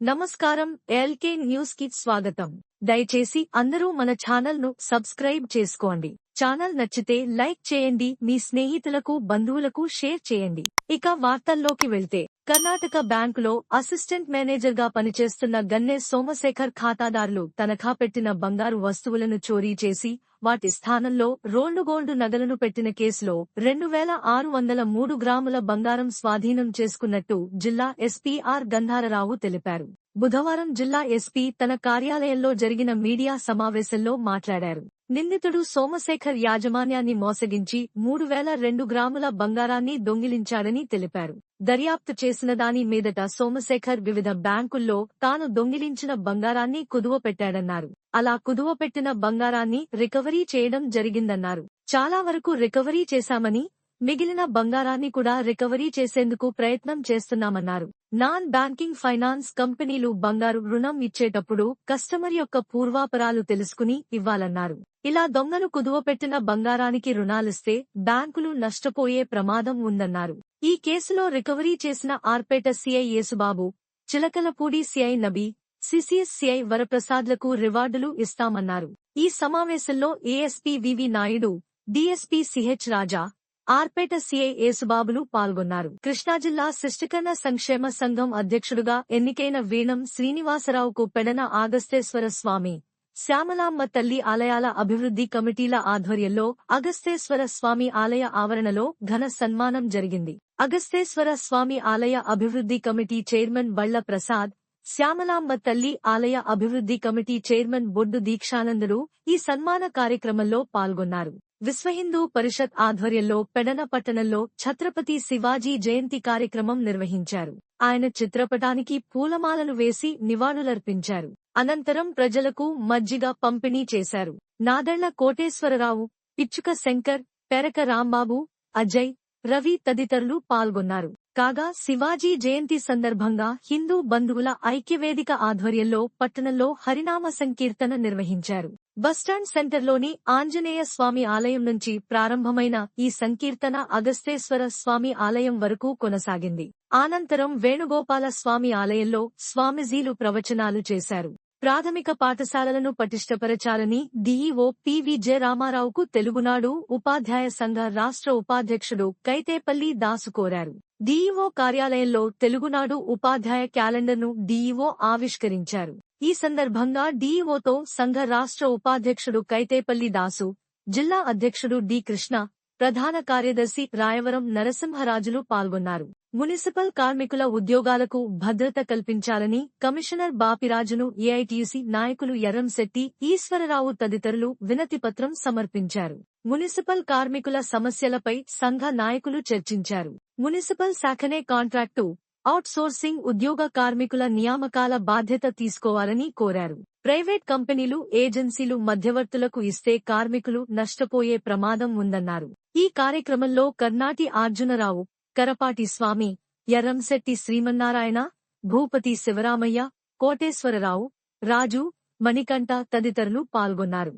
నమస్కారం LK news కి స్వాగతం దయచేసి అందరూ మన ఛానల్ను సబ్స్క్రైబ్ చేసుకోండి. ఛానల్ నచ్చితే లైక్ చేయండి మీ స్నేహితులకు బంధువులకు షేర్ చేయండి. ఇక వార్తల్లోకి వెళ్తే కర్ణాటక బ్యాంకులో అసిస్టెంట్ మేనేజర్గా పనిచేస్తున్న గన్నె సోమశేఖర్ ఖాతాదారులు తనఖా పెట్టిన బంగారు వస్తువులను చోరీ చేసి వాటి స్థానంలో రోల్డ్ గోల్డ్ నగలను పెట్టిన కేసులో రెండు వేల ఆరు వందల మూడు గ్రాముల బంగారం స్వాధీనం చేసుకున్నట్టు జిల్లా ఎస్పీఆర్ గంధారరావు తెలిపారు. బుధవారం జిల్లా ఎస్పీ తన కార్యాలయంలో జరిగిన మీడియా సమావేశంలో మాట్లాడారు. నిందితుడు సోమశేఖర్ యాజమాన్యాన్ని మోసగించి మూడు వేల రెండు గ్రాముల బంగారాన్ని దొంగిలించాడని తెలిపారు. దర్యాప్తు చేసిన దాని మీదట సోమశేఖర్ వివిధ బ్యాంకుల్లో తాను దొంగిలించిన బంగారాన్ని కుదువ పెట్టాడన్నారు అలా కుదువపెట్టిన బంగారాన్ని రికవరీ చేయడం జరిగిందన్నారు. చాలా వరకు రికవరీ చేశామని మిగిలిన బంగారాన్ని కూడా రికవరీ చేసేందుకు ప్రయత్నం చేస్తున్నామన్నారు. నాన్ బ్యాంకింగ్ ఫైనాన్స్ కంపెనీలు బంగారు రుణం ఇచ్చేటప్పుడు కస్టమర్ యొక్క పూర్వాపరాలు తెలుసుకుని ఇవ్వాలన్నారు. ఇలా దొంగలు కుదువపెట్టిన బంగారానికి రుణాలిస్తే బ్యాంకులు నష్టపోయే ప్రమాదం ఉందన్నారు. ఈ కేసులో రికవరీ చేసిన Arpeta CI Yesubabu Chilakalapudi CI Nabi CCS CI వరప్రసాద్లకు రివార్డులు ఇస్తామన్నారు. ఈ సమావేశంలో ASP VV Naidu DSP CH Raja Arpeta CI యేసుబాబులు పాల్గొన్నారు. కృష్ణా జిల్లా శిష్టకర్ణ సంక్షేమ సంఘం అధ్యక్షుడుగా ఎన్నికైన వీణం శ్రీనివాసరావుకు పెడన ఆగస్తేశ్వర స్వామి శ్యామలామ్మ తల్లి ఆలయాల అభివృద్ధి కమిటీల ఆధ్వర్యంలో అగస్తేశ్వర స్వామి ఆలయ ఆవరణలో ఘన సన్మానం జరిగింది. అగస్తేశ్వర స్వామి ఆలయ అభివృద్ధి కమిటీ చైర్మన్ బళ్ళ ప్రసాద్ శ్యామలాంబ తల్లి ఆలయ అభివృద్ధి కమిటీ చైర్మన్ బొడ్డు దీక్షానందులు ఈ సన్మాన కార్యక్రమంలో పాల్గొన్నారు. విశ్వహిందూ పరిషత్ ఆధ్వర్యంలో పెడన పట్టణంలో ఛత్రపతి శివాజీ జయంతి కార్యక్రమం నిర్వహించారు. ఆయన చిత్రపటానికి పూలమాలను వేసి నివాళులర్పించారు. అనంతరం ప్రజలకు మజ్జిగ పంపిణీ చేశారు. నాదళ్ళ కోటేశ్వరరావు పిచ్చుక శంకర్ పెరక రాంబాబు అజయ్ రవి తదితరులు పాల్గొన్నారు. కాగా శివాజీ జయంతి సందర్భంగా హిందూ బంధువుల ఐక్యవేదిక ఆధ్వర్యంలో పట్టణంలో హరినామ సంకీర్తన నిర్వహించారు. బస్టాండ్ సెంటర్లోని ఆంజనేయ స్వామి ఆలయం నుంచి ప్రారంభమైన ఈ సంకీర్తన అగస్తేశ్వర స్వామి ఆలయం వరకు కొనసాగింది. అనంతరం వేణుగోపాల స్వామి ఆలయంలో స్వామిజీలు ప్రవచనాలు చేశారు. ప్రాథమిక పాఠశాలలను పటిష్టపరచాలని డీఈఓ పివి జె రామారావుకు తెలుగునాడు ఉపాధ్యాయ సంఘ రాష్ట్ర ఉపాధ్యక్షుడు కైతేపల్లి దాసు కోరారు. డీఈఓ కార్యాలయంలో తెలుగునాడు ఉపాధ్యాయ క్యాలెండర్ను డీఈఓ ఆవిష్కరించారు. ఈ సందర్భంగా డీఈఓతో సంఘ రాష్ట్ర ఉపాధ్యక్షుడు కైతేపల్లి దాసు జిల్లా అధ్యక్షుడు డి కృష్ణ ప్రధాన కార్యదర్శి రాయవరం నరసింహరాజులు పాల్గొన్నారు. మున్సిపల్ కార్మికుల ఉద్యోగాలకు భద్రత కల్పించాలని కమిషనర్ బాపిరాజును ఏఐటీసీ నాయకులు ఎర్రంశెట్టి ఈశ్వరరావు తదితరులు వినతిపత్రం సమర్పించారు. మున్సిపల్ కార్మికుల సమస్యలపై సంఘ నాయకులు చర్చించారు. మున్సిపల్ శాఖనే కాంట్రాక్టు అవుట్సోర్సింగ్ ఉద్యోగ కార్మికుల నియామకాల బాధ్యత తీసుకోవాలని కోరారు. ప్రైవేట్ కంపెనీలు ఏజెన్సీలు మధ్యవర్తులకు ఇస్తే కార్మికులు నష్టపోయే ప్రమాదం ఉందన్నారు. ఈ కార్యక్రమంలో కర్ణాటి అర్జునరావు కరపాటి స్వామి ఎర్రంశెట్టి శ్రీమన్నారాయణ భూపతి శివరామయ్య కోటేశ్వరరావు రాజు మణికంఠ తదితరులు పాల్గొన్నారు.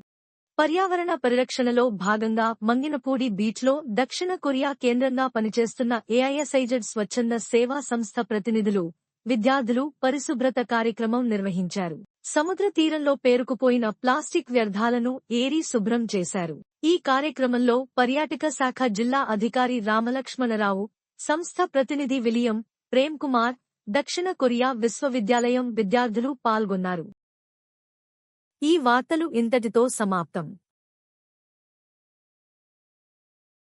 పర్యావరణ పరిరక్షణలో భాగంగా మంగినపూడి బీచ్లో దక్షిణ కొరియా కేంద్రంగా పనిచేస్తున్న ఏఐఎస్ఐజెడ్ స్వచ్ఛంద సేవా సంస్థ ప్రతినిధులు విద్యార్థులు పరిశుభ్రత కార్యక్రమం నిర్వహించారు. సముద్ర తీరంలో పేరుకుపోయిన ప్లాస్టిక్ వ్యర్థాలను ఏరి శుభ్రం చేశారు. ఈ కార్యక్రమంలో పర్యాటక శాఖ జిల్లా అధికారి రామలక్ష్మణరావు సంస్థ ప్రతినిధి విలియం ప్రేమ్ కుమార్ దక్షిణ కొరియా విశ్వవిద్యాలయం విద్యార్థులు పాల్గొన్నారు. ఈ వార్తలు ఇంతటితో సమాప్తం.